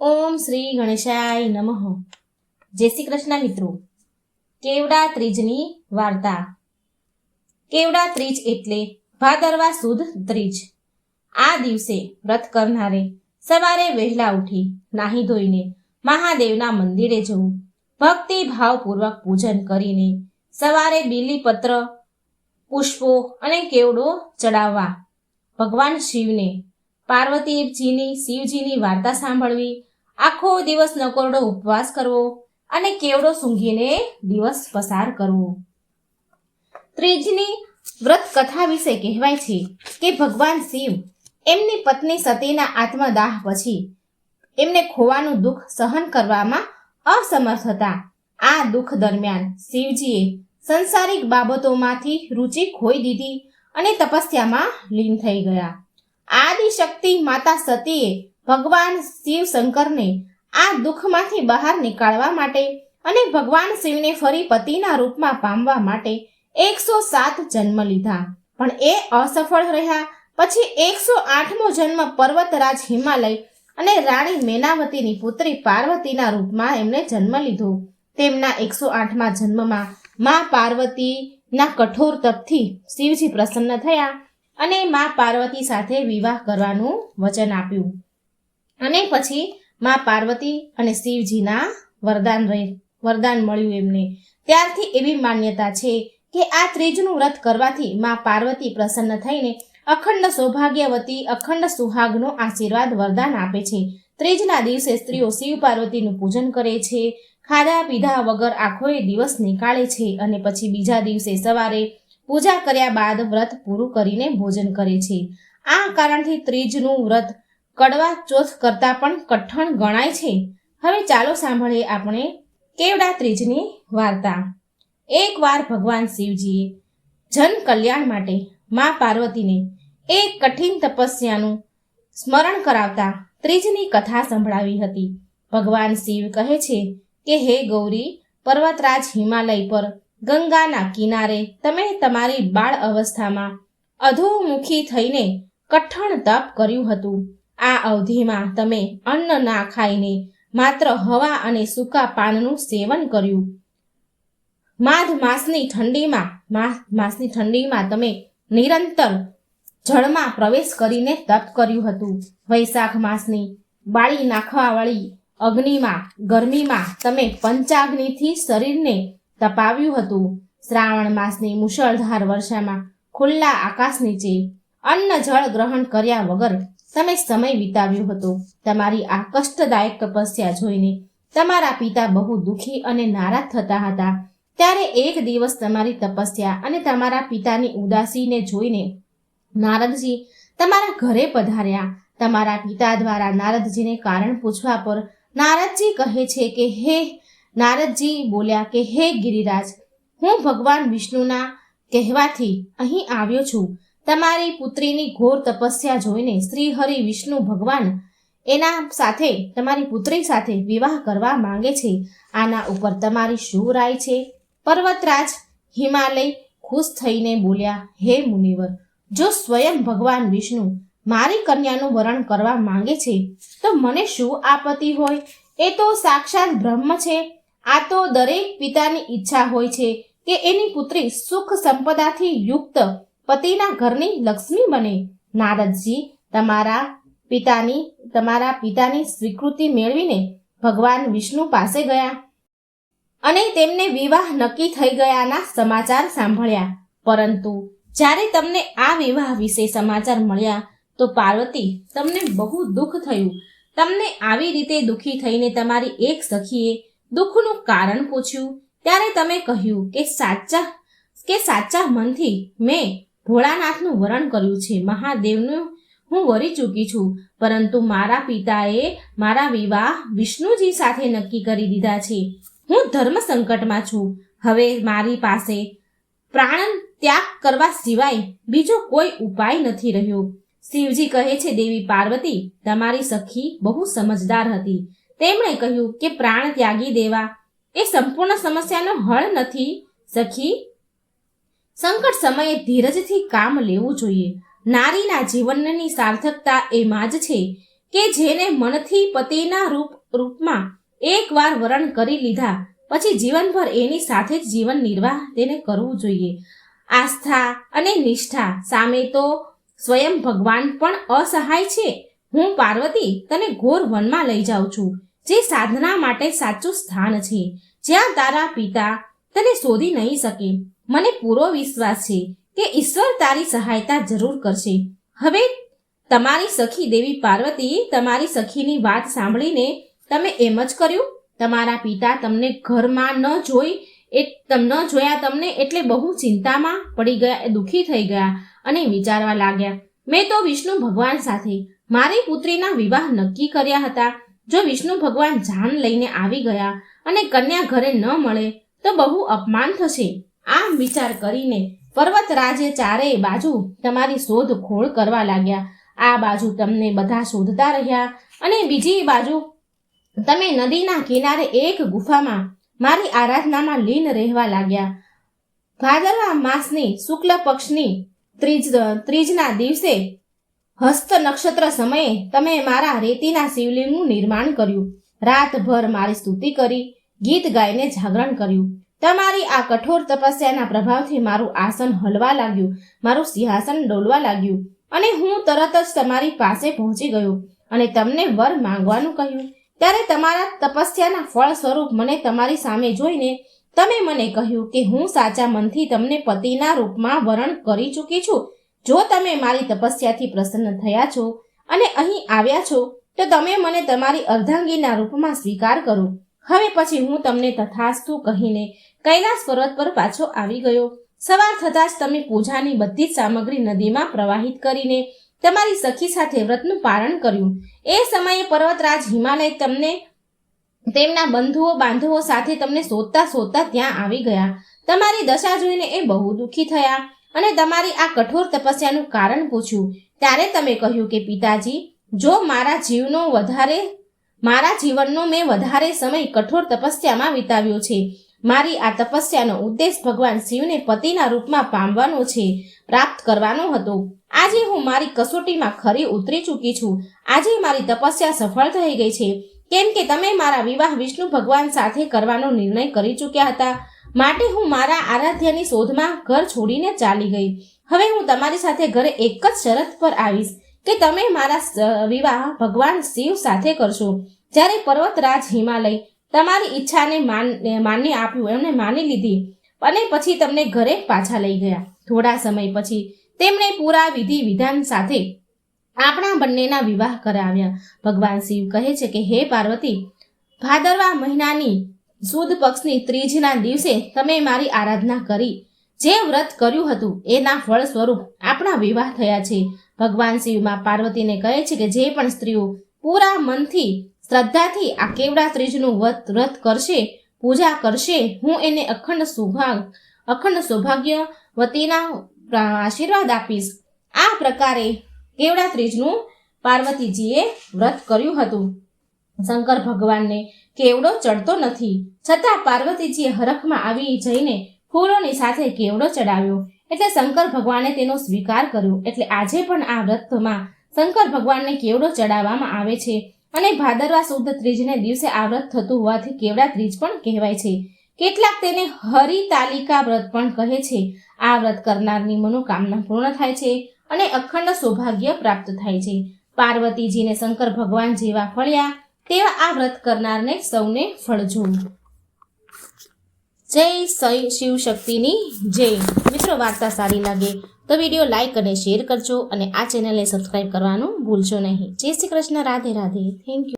ઓમ શ્રી ગણેશાય નમઃ. જય શ્રી કૃષ્ણ મિત્રો. કેવડા ત્રીજની વાર્તા. કેવડા ત્રીજ એટલે ભાદરવા સુદ ત્રીજ. આ દિવસે વ્રત કરનારે સવારે વહેલા ઉઠી નાહી ધોઈને મહાદેવના મંદિરે જવું. ભક્તિ ભાવપૂર્વક પૂજન કરીને સવારે બીલીપત્ર, પુષ્પો અને કેવડો ચડાવવા. ભગવાન શિવને પાર્વતીજીની શિવજીની વાર્તા સાંભળવી આખો દિવસ નકોરડો ઉપવાસ કરવો અને કેવડો સૂંઘીને દિવસ પસાર કરવો. ત્રીજની વ્રત કથા વિશે કહેવાય છે કે ભગવાન શિવ એમની પત્ની સતીના આત્મદાહ પછી એમને ખોવાનું દુઃખ સહન કરવામાં અસમર્થ હતા. આ દુઃખ દરમિયાન શિવજીએ સંસારિક બાબતોમાંથી રુચિ ખોઈ દીધી અને તપસ્યામાં લીન થઈ ગયા. આદિશક્તિ માતા સતીએ ભગવાન શિવ શંકરને આ દુઃખમાંથી બહાર નીકાળવા માટે અને ભગવાન શિવને ફરી પતિના રૂપમાં પામવા માટે એકસો સાત જન્મ લીધા. પણ એ અસફળ રહ્યા. પછી એકસો આઠમો જન્મ પર્વતરાજ હિમાલય અને રાણી મેનાવતીની પુત્રી પાર્વતીના રૂપમાં એમણે જન્મ લીધો. તેમના એકસો આઠમા જન્મમાં મા પાર્વતીના કઠોર તપથી શિવજી પ્રસન્ન થયા અને મા પાર્વતી સાથે વિવાહ કરવાનું વચન આપ્યું. અને પછી મા પાર્વતી અને શિવજીના વરદાન વરદાન મળ્યું એમને. ત્યારથી એવી માન્યતા છે કે આ ત્રીજનું વ્રત કરવાથી મા પાર્વતી પ્રસન્ન થઈને અખંડ સૌભાગ્યવતી, અખંડ સુહાગનો આશીર્વાદ વરદાન આપે છે. ત્રીજના દિવસે સ્ત્રીઓ શિવ પાર્વતીનું પૂજન કરે છે, ખાધા પીધા વગર આખોએ દિવસ નીકાળે છે અને પછી બીજા દિવસે સવારે પૂજા કર્યા બાદ વ્રત પૂરું કરીને ભોજન કરે છે. આ કારણથી ત્રીજનું વ્રત કડવા ચોથ કરતાં પણ કઠણ ગણાય છે. હવે ચાલો સાંભળીએ આપણે કેવડા ત્રીજની વાર્તા. એકવાર ભગવાન શિવજીએ જન કલ્યાણ માટે મા પાર્વતીને એક કઠિન તપસ્યાનું સ્મરણ કરાવતા ત્રીજની કથા સંભળાવી હતી. ભગવાન શિવ કહે છે કે, હે ગૌરી, પર્વતરાજ હિમાલય પર ગંગાના કિનારે તમે તમારી બાળ અવસ્થામાં અધોમુખી થઈને કઠણ તપ કર્યું હતું. આ અવધિમાં તમે અન્ન ના ખાઈને માત્ર હવા અને સૂકા પાનનું સેવન કર્યું. માઘ માસની ઠંડીમાં માઘ માસની ઠંડીમાં તમે નિરંતર જળમાં પ્રવેશ કરીને તપ કર્યું હતું. વૈશાખ માસની બાળી નાખવાવાળી અગ્નિમાં, ગરમીમાં તમે પંચાગ્નિથી શરીરને તપાવ્યું હતું. શ્રાવણ માસની મુશળધાર વર્ષામાં ખુલ્લા આકાશ નીચે અન્ન જળ ગ્રહણ કર્યા વગર તમે સમય વિતાવ્યો હતો. તમારી આ કષ્ટદાયક તપસ્યા જોઈને તમારા પિતા બહુ દુઃખી અને નારાજ થતા હતા. ત્યારે એક દિવસ તમારી તપસ્યા અને તમારા પિતાની ઉદાસીને જોઈને નારદજી તમારા ઘરે પધાર્યા. તમારા પિતા દ્વારા નારદજીને કારણ પૂછવા પર નારદજી કહે છે કે, હે નારદજી, બોલ્યા કે, હે ગિરિરાજ, હું ભગવાન વિષ્ણુના કહેવાથી અહીં આવ્યો છું. તમારી પુત્રીની ઘોર તપસ્યા જોઈને શ્રી હરિ વિષ્ણુ ભગવાન એના સાથે, તમારી પુત્રી સાથે વિવાહ કરવા માંગે છે. આના ઉપર તમારી શું રાય છે? પર્વતરાજ હિમાલય ખુશ થઈને બોલ્યા, હે મુનિવર, જો સ્વયં ભગવાન વિષ્ણુ મારી કન્યાનું વરણ કરવા માંગે છે, તો મને શું આપત્તિ હોય? એ તો સાક્ષાત બ્રહ્મ છે. આ તો દરેક પિતાની ઈચ્છા હોય છે કે એની પુત્રી સુખ સંપદાથી યુક્ત પતિના ઘરની લક્ષ્મી બને. નારદજી તમારા પિતાની તમારા પિતાની સ્વીકૃતિ મેળવીને ભગવાન વિષ્ણુ પાસે ગયા અને તેમને વિવાહ નક્કી થઈ ગયાના સમાચાર સાંભળ્યા. પરંતુ જ્યારે તમને આ વિવાહ વિશે સમાચાર મળ્યા, તો પાર્વતી, તમને બહુ દુઃખ થયું. તમને આવી રીતે દુઃખી થઈને તમારી એક સખીએ દુઃખનું કારણ પૂછ્યું. ત્યારે તમે કહ્યું કે સાચા કે સાચા મનથી મેં ભોળાનાથનું વરણ કર્યું છે. મહાદેવનું હું વરી ચૂકી છું, પરંતુ મારા પિતાએ મારા વિવાહ વિષ્ણુજી સાથે નક્કી કરી દીધા છે. હું ધર્મ સંકટમાં છું. હવે મારી પાસે પ્રાણ ત્યાગ કરવા સિવાય બીજો કોઈ ઉપાય નથી રહ્યો. શિવજી કહે છે, દેવી પાર્વતી, તમારી સખી બહુ સમજદાર હતી. તેમણે કહ્યું કે પ્રાણ ત્યાગી દેવા એ સંપૂર્ણ સમસ્યાનો હળ નથી. સખી સંકટ સમયે ધીરજથી કામ લેવું જોઈએ. નારીના જીવનની સાર્થકતા એમાં જ છે કે જેને મનથી પતિના રૂપ, રૂપમાં એકવાર વરણ કરી લીધા, પછી જીવનભર એની સાથે જ જીવન નિર્વાહ તેને કરવું જોઈએ. આસ્થા અને નિષ્ઠા સામે તો સ્વયં ભગવાન પણ અસહાય છે. હું પાર્વતી તને ઘોર વનમાં લઈ જાઉં છું, જે સાધના માટે સાચું સ્થાન છે. જ્યાં તારા પિતા તને શોધી નહીં શકે મને પૂરો વિશ્વાસ છે કે ઈશ્વર તારી સહાયતા જરૂર કરશે. હવે તમારી સખી દેવી પાર્વતી તમારી સખીની વાત સાંભળીને તમે એમ જ કર્યું, તમારા પિતા તમને ઘરમાં ન જોઈ એ ન જોયા તમને એટલે બહુ ચિંતામાં પડી ગયા, દુઃખી થઈ ગયા અને વિચારવા લાગ્યા, મેં તો વિષ્ણુ ભગવાન સાથે મારી પુત્રીના વિવાહ નક્કી કર્યા હતા. જો વિષ્ણુ ભગવાન જાન લઈને આવી ગયા અને કન્યા ઘરે ન મળે તો બહુ અપમાન થશે. આમ વિચાર કરીને પર્વતરાજે ચારેય બાજુ તમારી શોધ ખોળ કરવા લાગ્યા. આ બાજુ તમને બધા શોધતા રહ્યા અને બીજી બાજુ તમે નદીના કિનારે એક ગુફામાં મારી આરાધનામાં લીન રહેવા લાગ્યા. ભાદરવા માસની શુક્લ પક્ષની ત્રીજ, ત્રીજના દિવસે હસ્ત નક્ષત્ર સમયે તમે મારા રેતીના શિવલિંગનું નિર્માણ કર્યું. રાતભર મારી સ્તુતિ કરી, ગીત ગાઈને જાગરણ કર્યું. તમારી આ કઠોર તપસ્યાના પ્રભાવથી મારું આસન હલવા લાગ્યું, મારું સિંહાસન ડોલવા લાગ્યું અને હું તરત જ તમારી પાસે પહોંચી ગયો અને તમને વર માંગવાનું કહ્યું. ત્યારે તમારા તપસ્યાના ફળ સ્વરૂપ મને તમારી સામે જોઈને તમે મને કહ્યું કે હું સાચા મનથી તમને પતિના રૂપમાં વરણ કરી ચૂકી છું. જો તમે મારી તપસ્યાથી પ્રસન્ન થયા છો અને અહીં આવ્યા છો, તો તમે મને તમારી અર્ધાંગીના રૂપમાં સ્વીકાર કરો. હવે પછી હું તમને તથાસ્તુ કહીને કૈલાસ પર્વત પર પાછો આવી ગયો. સવાર થતાં જ તમે પૂજાની બધી જ સામગ્રી નદીમાં પ્રવાહિત કરીને તમારી સખી સાથે વ્રતનું પારણ કર્યું. એ સમયે પર્વતરાજ હિમાલય તમને તેમના બંધુઓ બાંધવો સાથે તમને શોધતા શોધતા ત્યાં આવી ગયા. તમારી દશા જોઈને એ બહુ દુઃખી થયા અને તમારી આ કઠોર તપસ્યાનું કારણ પૂછ્યું. ત્યારે તમે કહ્યું કે, પિતાજી, જો મારા જીવનો વધારે મારા જીવનનો મેં વધારે સમય કઠોર તપસ્યામાં વિતાવ્યો છે. મારી આ તપસ્યાનો ઉદ્દેશ ભગવાન શિવને પતિના રૂપમાં પામવાનો છે, પ્રાપ્ત કરવાનો હતો. આજે હું મારી કસોટીમાં ખરી ઉતરી ચૂકી છું. આજે મારી તપસ્યા સફળ થઈ ગઈ છે. કેમ કે તમે મારા વિવાહ વિષ્ણુ ભગવાન સાથે કરવાનો નિર્ણય કરી ચૂક્યા હતા. માટે હું મારા આરાધ્યની શોધમાં ઘર છોડીને ચાલી ગઈ. હવે હું તમારી સાથે ઘરે એક જ શરત પર આવીશ. કે તમે મારા વિવાહ ભગવાન શિવ સાથે કરશો. જ્યારે પર્વતરાજ હિમાલય તમારી ઈચ્છાને માન માન્ય આપ્યું એમણે માની લીધી અને પછી તમને ઘરે પાછા લઈ ગયા. થોડા સમય પછી તેમણે પૂરા વિધિ વિધાન સાથે આપણા બંનેના વિવાહ કરાવ્યા. ભગવાન શિવ કહે છે કે, હે પાર્વતી, ભાદરવા મહિનાની સુદ પક્ષની ત્રીજના દિવસે તમે મારી આરાધના કરી જે વ્રત કર્યું હતું, એના ફળ સ્વરૂપ આપણા વિવાહ થયા છે. ભગવાન શિવમાં પાર્વતીને કહે છે કે જે પણ સ્ત્રીઓ પૂરા મનથી, શ્રદ્ધાથી આ કેવડા ત્રીજનું વ્રત વ્રત કરશે, પૂજા કરશે, હું એને અખંડ સૌભાગ, અખંડ સૌભાગ્યવતીના આશીર્વાદ આપીશ. આ પ્રકારે કેવડા ત્રીજનું પાર્વતીજીએ વ્રત કર્યું હતું. શંકર ભગવાનને કેવડો ચડતો નથી. છતાં પાર્વતીજીએ હરખમાં આવી જઈને ફૂલોની સાથે કેવડો ચડાવ્યો? એટલે શંકર ભગવાને તેનો સ્વીકાર કર્યો. એટલે આજે પણ આ વ્રતમાં શંકર ભગવાનને કેવડો ચડાવવામાં આવે છે? અને ભાદરવા શુદ્ધ ત્રીજને દિવસે આ વ્રત થતું હોવાથી કેવડા ત્રીજ પણ કહેવાય છે? કેટલાક તેને હરિતાલિકા વ્રત પણ કહે છે. આ વ્રત કરનારની મનોકામના પૂર્ણ થાય છે અને અખંડ સૌભાગ્ય પ્રાપ્ત થાય છે. પાર્વતીજીને શંકર ભગવાન જેવા ફળ્યા, તેવા આ વ્રત કરનારને સૌને ફળજો. જય શિવ શક્તિની જય. મિત્રો, વાર્તા સારી લાગે તો વીડિયો લાઈક અને શેર કરજો અને આ ચેનલને સબસ્ક્રાઈબ કરવાનું ભૂલશો નહીં. જય શ્રી કૃષ્ણ, રાધે રાધે. Thank you